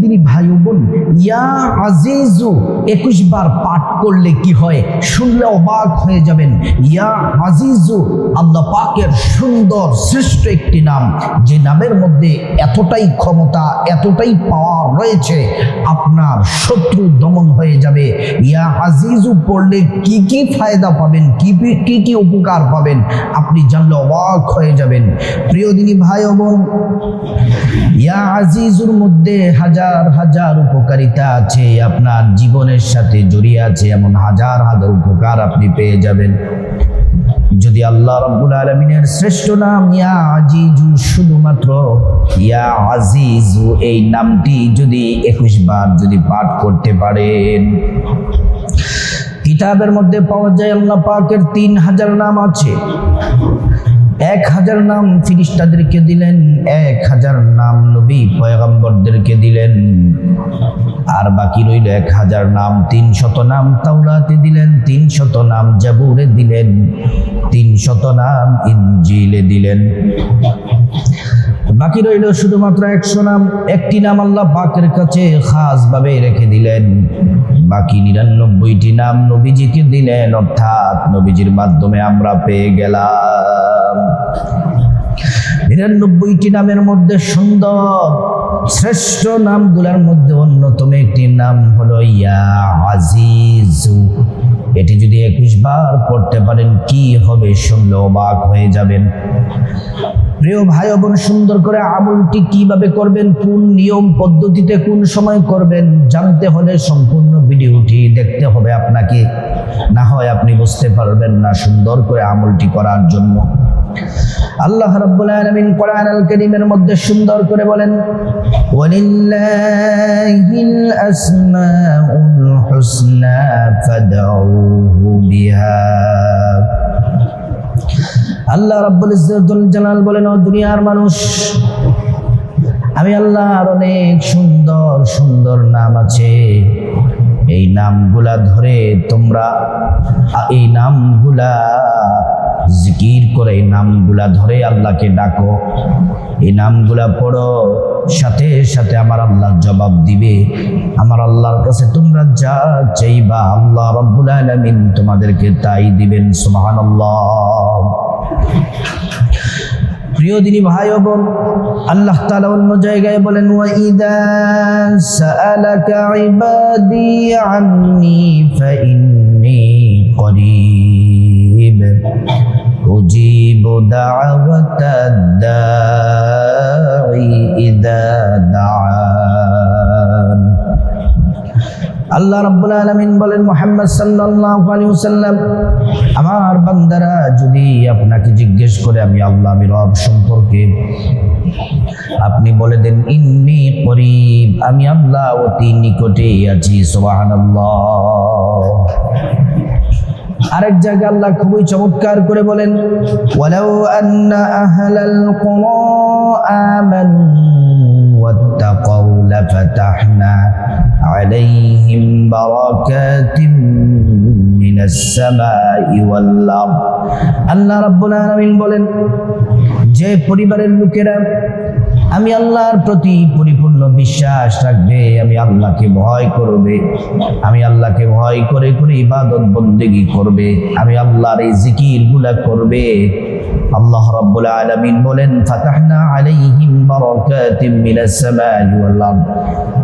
দিনী ভাই বোন, ইয়া আজিজু, একুশ বার পাঠ করলে কি হয়? শুনলে অবাক হয়ে যাবেন। ইয়া আজিজু, আল্লাহ পাকের সুন্দর, শ্রেষ্ঠ একটি নাম। যে নামের মধ্যে এতটাই ক্ষমতা, এতটাই পাওয়ার রয়েছে, আপনার শত্রু দমন হয়ে যাবে। ইয়া আজিজু পড়লে কি কি ফায়দা পাবেন? কি কি- কি উপকার পাবেন? আপনি জানলে অবাক হয়ে যাবেন। প্রিয় দিনী ভাই বোন আজিজুর মধ্যে হাজার হাজার উপকারিতা আছে, আপনার জীবনের সাথে জড়িয়ে আছে, এমন হাজার হাজার উপকার আপনি পেয়ে যাবেন। যদি আল্লাহ রাব্বুল আলমিনের শ্রেষ্ঠ নাম, ইয়া আজিজু শুধুমাত্র, ইয়া আজিজু, এই নামটি যদি একুশ বার যদি পাঠ করতে পারেন। কিতাবের মধ্যে পাওয়া যায়, আল্লাহ পাকের তিন হাজার নাম আছে। এক হাজার নাম ফিরিস্তাদেরকে দিলেন, এক হাজার নাম নবী পয়গম্বরদেরকে দিলেন। আর বাকি রইল এক হাজার নাম তিন শত নাম তাওরাতে দিলেন তিন শত নাম জাবুরে দিলেন তিন শত নাম ইঞ্জিলে দিলেন। বাকি রইল শুধুমাত্র একশো নাম, একটি নাম আল্লাহ পাকের কাছে খাস ভাবে রেখে দিলেন। বাকি নিরানব্বইটি নাম নবীজিকে দিলেন, অর্থাৎ নবীজির মাধ্যমে আমরা পেয়ে গেলাম। নিরানব্বইটি নামের মধ্যে সুন্দর, শ্রেষ্ঠ নামগুলোর মধ্যে অন্যতম একটি নাম হলো ইয়া আজিজু। এটি যদি একুশ বার পড়তে পারেন, কি হবে শুনলে অবাক হয়ে যাবেন। প্রিয় ভাই বোন, সুন্দর করে আমলটি কীভাবে করবেন, কোন নিয়ম পদ্ধতিতে কোন সময় করবেন, জানতে হলে সম্পূর্ণ ভিডিওটি দেখতে হবে আপনাকে। না হয় আপনি বুঝতে পারবেন না সুন্দর করে আমলটি করার জন্য। আল্লাহ রাব্বুল আলামিন কোরআন আল কারীমের মধ্যে সুন্দর করে বলেন, ওয়ালিল্লাহিল আসমাউল হুসনা ফাদউহু বিহা। আল্লাহ রাব্বুল ইজ্জতুল জালাল বলেন, ও দুনিয়ার মানুষ, আমি আল্লাহর অনেক সুন্দর সুন্দর নাম আছে। এই নামগুলা ধরে তোমরা, এই নামগুলা জিকির করে এই নামগুলা ধরে আল্লাহকে ডাকো। এই নামগুলা পড়ো, সাথে সাথে আমার আল্লাহ জবাব দিবে। আমার আল্লাহর কাছে তোমরা যা চাইবা আল্লাহ রব্বুল আলামিন তোমাদেরকে তাই দিবেন, সুবহানাল্লাহ। প্রিয় দিনী ভাই ও বোন, আল্লাহ তাআলা অন্য জায়গায় বলেন ওয়াইদা সাআলাকা ইবাদি আন্নি ফাইন্নি করিব। উজিবু দাওয়াতাদ দাঈ ইদা দাআন আল্লাহ রাব্বুল আলামিন বলেন, মুহাম্মদ সাল্লাল্লাহু আলাইহি ওয়াসাল্লাম, আমার বান্দারা যদি আপনাকে জিজ্ঞেস করে, আমি আল্লাহ, আমি রব সম্পর্কে আপনি বলে দেন, ইন্নি করিব, আমি আল্লাহ অতি নিকটে আছি, সুবহানাল্লাহ। আরেক জায়গায় আল্লাহ খুবই চমৎকার করে বলেন, ওয়ালাউ আন্না আহলাল কুরা আমানু ওয়াত্তাকাউ লাফাতাহনা আলাইহিম বারাকাতিম মিনাস সামাই ওয়াল আরদ। আল্লাহ রাব্বুল আলামিন বলেন, যে পরিবারের লোকেরা আমি আল্লাহর প্রতি পরিপূর্ণ বিশ্বাস রাখবে, আমি আল্লাহকে ভয় করবে, আমি আল্লাহকে ভয় করে করে ইবাদত বন্দেগী করবে, আমি আল্লাহর এই জিকিরগুলা করবে। আল্লাহ রাব্বুল আলামিন বলেন, ফাতাহনা আলাইহিম বারাকাতিম মিনাস সামাই ওয়াল আরদ।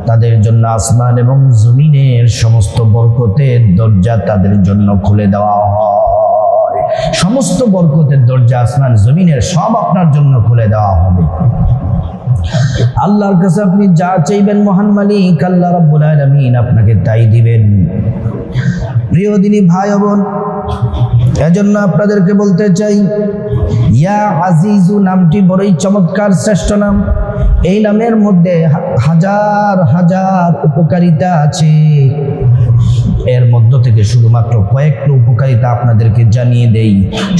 তাদের জন্য আসমান এবং জমিনের সমস্ত বরকতের দরজা তাদের জন্য খুলে দেওয়া হয়। সমস্ত বরকতের দরজা আসমান জমিনের সব আপনার জন্য খুলে দেওয়া হবে। আল্লাহর কাছে আপনি যা চাইবেন, মহান মালিক, আল্লাহ রাব্বুল আলামিন আপনাকে তাই দিবেন। প্রিয় দিনী ভাই বোন, এজন্য আপনাদেরকে বলতে চাই, ইয়া আজিজু নামটি বড়ই চমৎকার, শ্রেষ্ঠ নাম। এই নামের মধ্যে হাজার হাজার উপকারিতা আছে। এর মধ্য থেকে শুধুমাত্র কয়েকটা উপকারিতা আপনাদেরকে জানিয়ে দেই।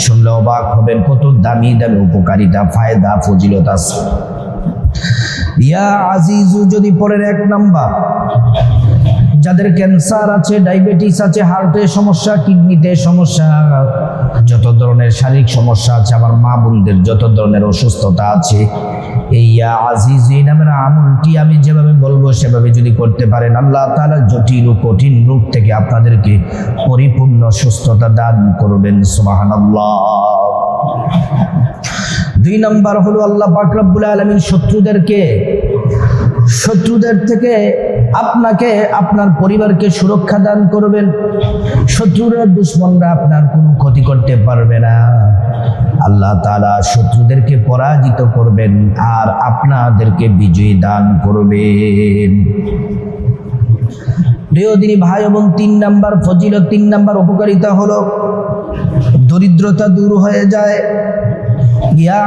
শুনলে অবাক হবেন কত দামি দামি উপকারিতা, ফায়দা, ফজিলত আছে। ইয়া আজিজু যদি পরের এক নাম্বার, যাদের ক্যান্সার আছে, ডায়াবেটিস আছে, হার্টের সমস্যা, কিডনিতে সমস্যা, যত ধরনের শারীরিক সমস্যা আছে, আমার মা বোনদের যত ধরনের অসুস্থতা আছে, এই ইয়া আজিজ, এই নামের আমলটি আমি যেভাবে বলব, সেভাবে যদি করতে পারেন, আল্লাহ তাআলা জটিল ও কঠিন রূপ থেকে আপনাদেরকে পরিপূর্ণ সুস্থতা দান করবেন, সুবহানাল্লাহ। দুই নাম্বার হলো আল্লাহ পাক রব্বুল আলামিন শত্রুদেরকে, শত্রুদের থেকে আপনাকে, আপনার পরিবারকে সুরক্ষা দান করবেন। শত্রুরা, দুশ্মনরা আপনার কোনো ক্ষতি করতে পারবে না। আল্লাহ তাআলা শত্রুদেরকে পরাজিত করবেন আর আপনাদেরকে বিজয়ী দান করবেন। প্রিয় দিনী ভাই এবং তিন নাম্বার ফজিলত, তিন নাম্বার উপকারিতা হলো, দরিদ্রতা দূর হয়ে যায়। ইয়া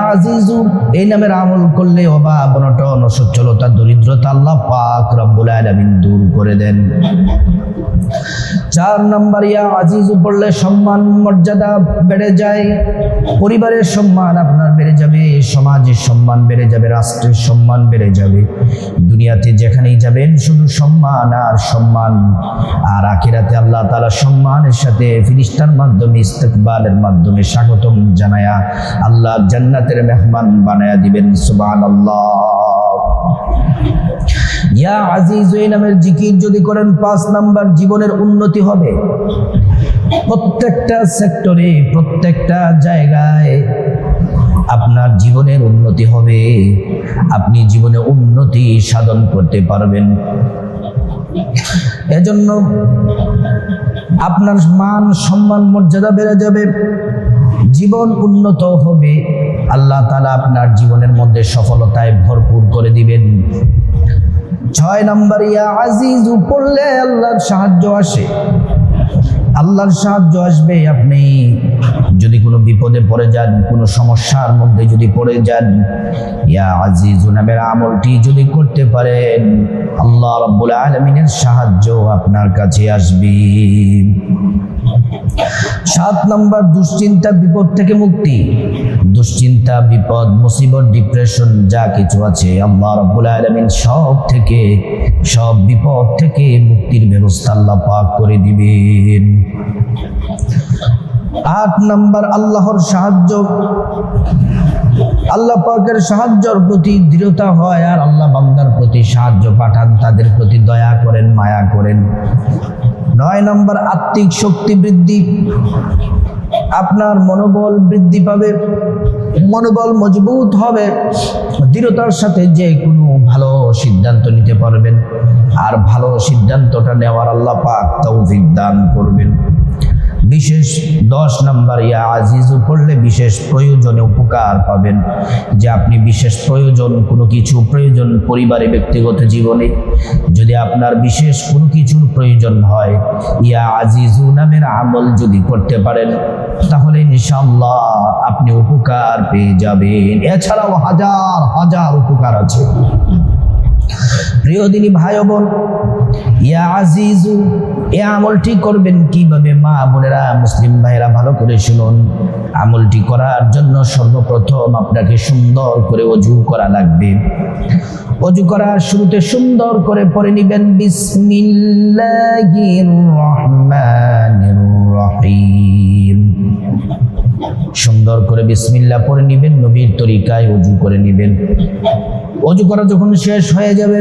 এই নামের আমল করলে অভাব অনটন, অসচ্ছলতা, দরিদ্রতা আল্লাহ পাক রব্বুল দূর করে দেন। চার নাম্বার, ইয়া পড়লে সম্মান, মর্যাদা বেড়ে যায়। পরিবারের সম্মান আপনার বেড়ে যাবে, সমাজের সম্মান বেড়ে যাবে, রাষ্ট্রের সম্মান বেড়ে যাবে। দুনিয়াতে যেখানেই যাবেন, শুধু সম্মান আর সম্মান। আর আখিরাতে আল্লাহ তাআলা সম্মানের সাথে ফিরিস্তার মাধ্যমে, ইস্তেকবালের মাধ্যমে স্বাগতম জানায়া আল্লাহ জান্নাতের মেহমান বানায়া দিবেন, সুবহানাল্লাহ। ইয়া আজিজ, এই নামের জিকির যদি করেন, পাঁচ নাম্বার জীবনের উন্নতি হবে। প্রত্যেকটা সেক্টরে, প্রত্যেকটা জায়গায় আপনার জীবনের উন্নতি হবে। আপনি জীবনে উন্নতি সাধন করতে পারবেন। এজন্য আপনার মান, সম্মান, মর্যাদা বেড়ে যাবে। জীবন উন্নত হবে, আল্লাহ তালা আপনার জীবনের মধ্যে সফলতায় ভরপুর করে দিবেন। ছয় নম্বর, ইয়া আজিজ, পড়লে আল্লাহর সাহায্য আসে। আল্লাহর সাহায্য আসবে, আপনি যদি কোনো বিপদে পড়ে যান, কোনো সমস্যার মধ্যে যদি পড়ে যান, ইয়া আজিজ নামের আমলটি যদি করতে পারেন, আল্লাহ রাব্বুল আলামিনের সাহায্য আপনার কাছে আসবে। সাত নম্বর দুশ্চিন্তা, বিপদ থেকে মুক্তি। দুশ্চিন্তা, বিপদ, মুসিবত ডিপ্রেশন যা কিছু আছে, আল্লাহ রাব্বুল আলামিন সব থেকে, সব বিপদ থেকে মুক্তির ব্যবস্থা আল্লাহ পাক করে দিবেন। আট নম্বর, আল্লাহর সাহায্য। আল্লাহ পাকের সাহায্যর প্রতি দৃঢ়তা হয় আর আল্লাহ বান্দার প্রতি সাহায্য পাঠান, তাদের প্রতি দয়া করেন, মায়া করেন। নয় নম্বর আত্মিক শক্তি বৃদ্ধি। আপনার মনোবল বৃদ্ধি পাবে, মনোবল মজবুত হবে, দৃঢ়তার সাথে যে কোনো ভালো সিদ্ধান্ত নিতে পারবেন। আর ভালো সিদ্ধান্তটা নেওয়ার আল্লাহ পাক তৌফিক দান করবেন। বিশেষ দশ নম্বর, ইয়া আজিজু, পড়লে বিশেষ প্রয়োজনে উপকার পাবেন। যে আপনি বিশেষ প্রয়োজন, কোনো কিছু প্রয়োজন পরিবারে, ব্যক্তিগত জীবনে। যদি আপনার বিশেষ কোনো কিছুর প্রয়োজন হয় ইয়া আজিজু নামের আমল যদি করতে পারেন, তাহলে ইনশাল্লাহ আপনি উপকার পেয়ে যাবেন। এছাড়াও হাজার হাজার উপকার আছে। প্রিয় দিনী ভাই বোন, ইয়া আজিজু, এ আমলটি করবেন কীভাবে? মা বোনেরা, মুসলিম ভাইরা ভালো করে শুনুন। আমলটি করার জন্য সর্বপ্রথম আপনাকে সুন্দর করে অজু করা লাগবে। অজু করার শুরুতে সুন্দর করে পড়ে নিবেন। বিসমিল্লাহির রহমানির রহিম। সুন্দর করে বিসমিল্লা পড়ে নিবেন, নবীর তরিকায় অজু করে নিবেন। অজু করা যখন শেষ হয়ে যাবে,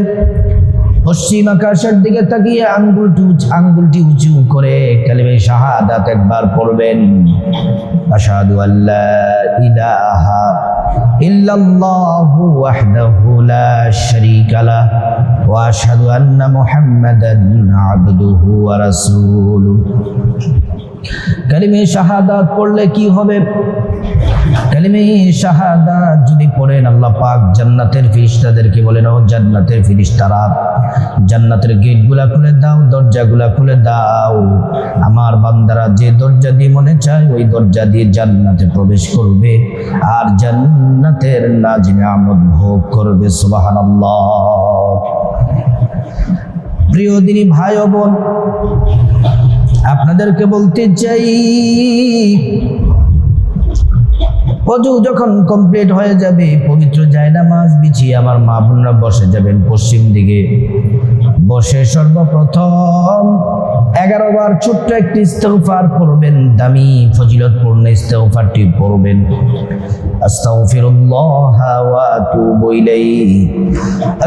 পশ্চিম আকাশের দিকে তাকিয়ে আঙ্গুলটি আঙ্গুলটি উঁচু করে কালিমে শাহাদাত একবার পড়বেন। আশহাদু আল্লা ইলাহা ইল্লাল্লাহু ওয়াহদাহু লা শারীকা লাহ ওয়া আশহাদু আন্না মুহাম্মাদান আবদুহু ওয়া রাসূলুহু। কালিমে শাহাদাত পড়লে কি হবে? কালিমে শাহাদাত যদি পড়েন, আল্লাহ পাক জান্নাতের ফিরিস্তাদেরকে বলেন, ও জান্নাতের ফিরিস্তারা, জান্নাতের গেটগুলা খুলে দাও, দরজাগুলা খুলে দাও। আমার বান্দারা যে দরজা দিয়ে মনে চায়, ওই দরজা দিয়ে জান্নাতে প্রবেশ করবে। আর জান্নাতের আমদ ভোগ করবে, সুবহানাল্লাহ। প্রিয় দিনী ভাই বোন আপনাদেরকে বলতে চাই অজু যখন কমপ্লিট হয়ে যাবে, পবিত্র জায়না মাছ বিছিয়ে আমার মা বোনরা বসে যাবেন পশ্চিম দিকে। বসে সর্বপ্রথম এগারো বার ছোট্ট একটি ইস্তেগফার পড়বেন, দামি, ফজিলতপূর্ণ ইস্তেগফারটি পড়বেন। আস্তাগফিরুল্লাহ ওয়া আতুবু ইলাইহি।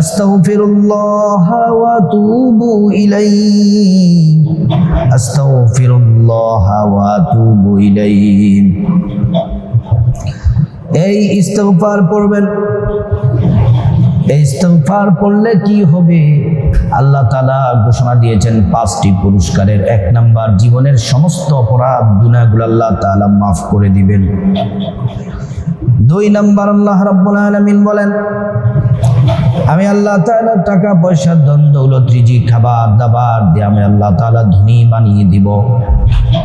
আস্তাগফিরুল্লাহ ওয়া আতুবু ইলাইহি। আস্তাগফিরুল্লাহ ওয়া আতুবু ইলাইহি। এই ইস্তফার পড়বেন। এই ইস্তেগফার পড়লে কি হবে? আল্লাহ তালা ঘোষণা দিয়েছেন পাঁচটি পুরস্কারের এক নাম্বার। জীবনের সমস্ত অপরাধ, গুনাহগুলো আল্লাহ তালা মাফ করে দিবেন। দুই নাম্বার আল্লাহ রাব্বুল আলামিন বলেন আমি আল্লাহ তাআলা টাকা, পয়সা, ধন, দৌলত, রিজিক, খাবার, দাবার দিয়ে আমি আল্লাহ তাআলা ধনী বানিয়ে দিব।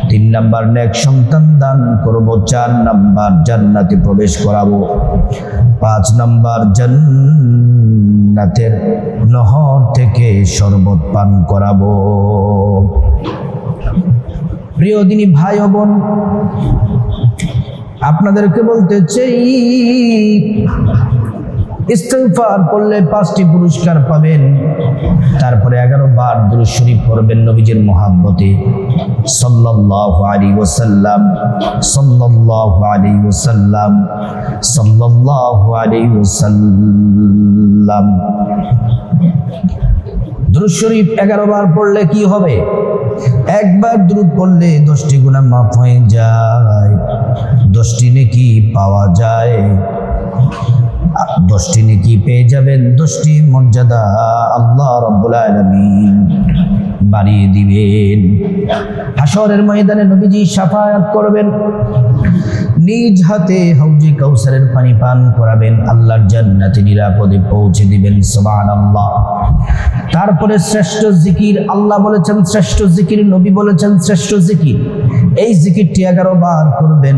তিন নাম্বার, নেক সন্তান দান করব, চার নাম্বার, জান্নাতে প্রবেশ করাবো। পাঁচ নাম্বার, জান্নাতের নহর থেকে শরবত পান করাবো। প্রিয় দিনী ভাই বোন, আপনাদেরকে বলতে চাই ইস্তেগফার করলে পাঁচটি পুরস্কার পাবেন। তারপরে এগারো বার দুরূদ শরীফ পড়বেন নবীজির মহাব্বতে। সাল্লাল্লাহু আলাইহি ওয়াসাল্লাম, সাল্লাল্লাহু আলাইহি ওয়াসাল্লাম, সাল্লাল্লাহু আলাইহি ওয়াসাল্লাম। দুরূদ শরীফ এগারো বার পড়লে কি হবে? একবার দ্রুত পড়লে দশটি গুণা মাফ হয়ে যায়, দশটি নেকি পাওয়া যায়। দশটি নেকি পেয়ে যাবেন, দশটি মর্যাদা আল্লাহ রব্বুল আলামিন বাড়িয়ে দিবেন। হাসরের ময়দানে নবীজি সাফায়াত করবেন, নিজ হাতে হাউজে কাউসারের পানি পান করাবেন, আল্লাহর জান্নাতে নিরাপদে পৌঁছে দিবেন, সুবহানাল্লাহ। তারপরে শ্রেষ্ঠ জিকির, আল্লাহ বলেছেন শ্রেষ্ঠ জিকির, নবী বলেছেন শ্রেষ্ঠ জিকির। এই জিকিরটি এগারো বার করবেন।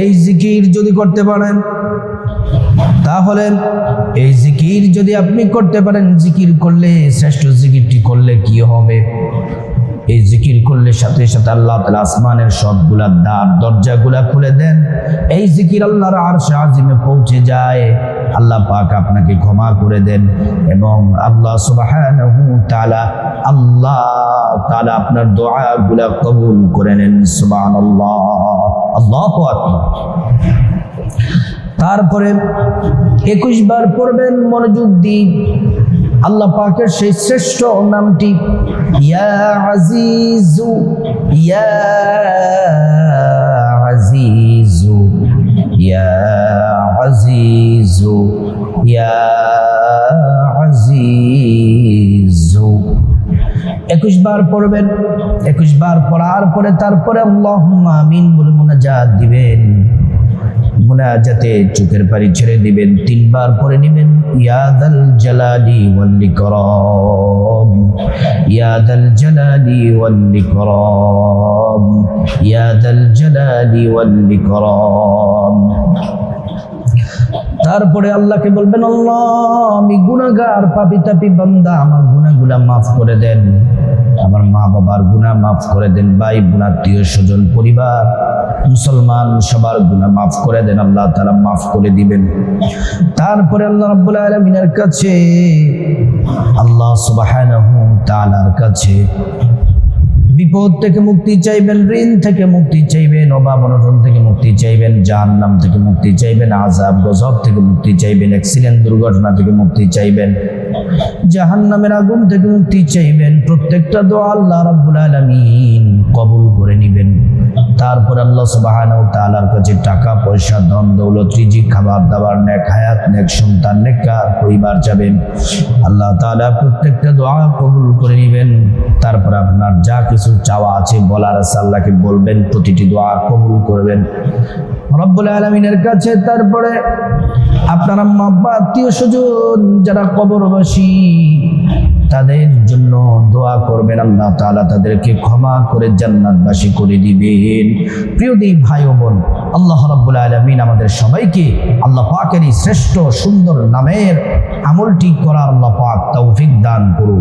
এই জিকির যদি করতে পারেন, তাহলে এই জিকির যদি আপনি করতে পারেন, জিকির করলে, শ্রেষ্ঠ জিকিরটি করলে কি হবে? এই জিকির করলে সাথে সাথে আল্লাহ তালা আসমানের সবগুলা দ্বার দরজাগুলা খুলে দেন। এই জিকির আল্লাহর আর আজিমে পৌঁছে যায়। আল্লাহ পাক আপনাকে ক্ষমা করে দেন এবং আল্লাহ সুবহানাহু তাআলা, আল্লাহ তালা আপনার দোয়াগুলা কবুল করে নেন। সুবহানাল্লাহ। আল্লাহু আকবার। তারপরে একুশ বার পড়বেন মনোযোগ দিন আল্লাহ পাকের সেই শ্রেষ্ঠ নামটি, ইয়া আজিজু ইয়া আজিজু, ইয়া ইয়া একুশ বার পড়বেন, একুশ বার পড়ার পরে তারপরে আল্লাহ আমিন বলে মোনাজাত দিবেন। মুনাজাতে চোখের পানি ছেড়ে দিবেন, তিনবার পরে নেবেন ইয়াদাল জালালি ওয়াল ইকরাম ইয়াদাল জালালি ওয়াল ইকরাম ইয়াদাল জালালি ওয়াল ইকরাম তারপরে আল্লাহকে বলবেন, আল্লাহ, আমি গুনাহগার পাপি তাপি বান্দা, আমার গুনাহগুলা মাফ করে দেন। আমার মা বাবার গুনাহ মাফ করে দেন, ভাই, বোন আত্মীয় স্বজন পরিবার, মুসলমান, সবার গুনাহ মাফ করে দেন, আল্লাহ তাআলা মাফ করে দিবেন। তারপরে আল্লাহ রাব্বুল আলামিনের কাছে, আল্লাহ সুবহানাহু তাআলার কাছে বিপদ থেকে মুক্তি চাইবেন, ঋণ থেকে মুক্তি চাইবেন, অভাব অনটন থেকে মুক্তি চাইবেন, জাহান্নাম থেকে মুক্তি চাইবেন আজাব গজব থেকে মুক্তি চাইবেন অ্যাক্সিডেন্ট দুর্ঘটনা থেকে মুক্তি চাইবেন, জাহান্নামের আগুন থেকে মুক্তি চাইবেন, প্রত্যেকটা দোয়া আল্লাহ রাব্বুল আলামিন কবুল করে নেবেন। তারপর আল্লাহ সুবহানাহু তাআলার কাছে টাকা, পয়সা, ধন, দৌলত, রিজিক খাবার দাবার নেক হায়াত, নেক সন্তান, নেককার পরিবার যাবেন আল্লাহ তাআলা প্রত্যেকটা দোয়া কবুল করে নেবেন। তারপর আপনার যা কিছু চাওয়া আছে বলার আছে, আল্লাহকে বলবেন, প্রতিটি দোয়া কবুল করবেন। রব্বুল আলমিনের কাছে তারপরে আপনার আম্মা আত্মীয় স্বজন যারা কবরবাসী, তাদের জন্য দোয়া করবেন, আল্লাহ তাআলা তাদেরকে ক্ষমা করে জান্নাতবাসী করে দিবেন। প্রিয় দিই ভাই ও বোন, আল্লাহ রাব্বুল আলামিন আমাদের সবাইকে আল্লাহ পাকের এই শ্রেষ্ঠ সুন্দর নামের আমলটি করার আল্লাহ পাক তৌফিক দান করুন।